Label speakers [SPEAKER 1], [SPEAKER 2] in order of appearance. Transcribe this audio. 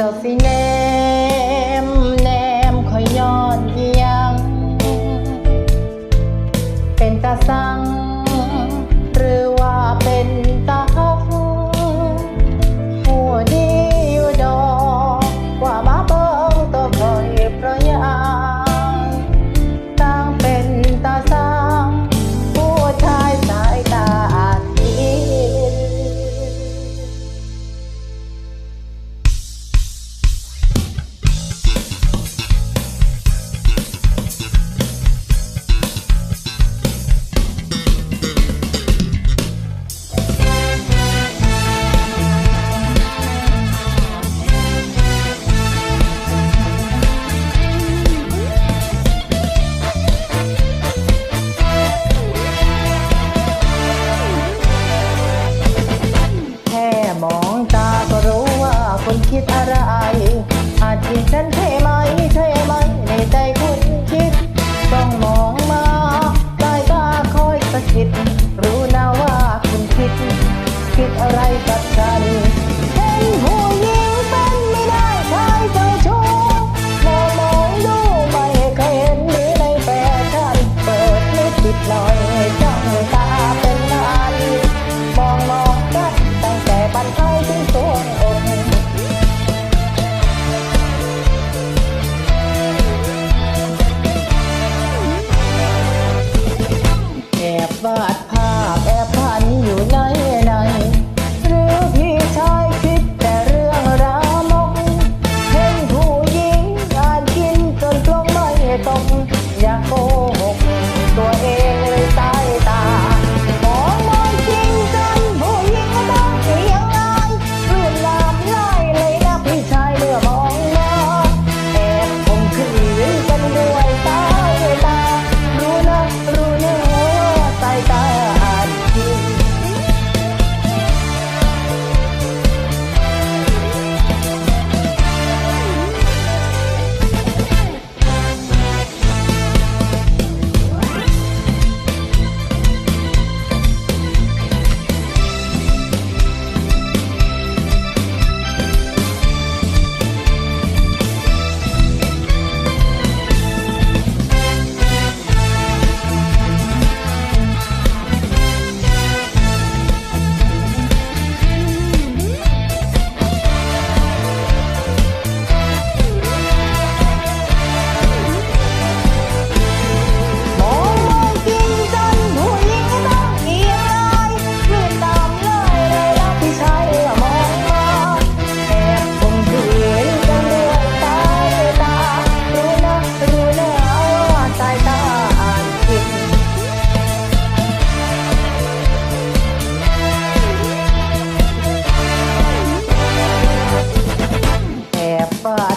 [SPEAKER 1] Delphine. ย้อนยัง เป็นตาสัง คุณคิดอะไร อาจที่ฉันใช่ไหมใช่ไหมในใจคุณคิดต้องม Bye.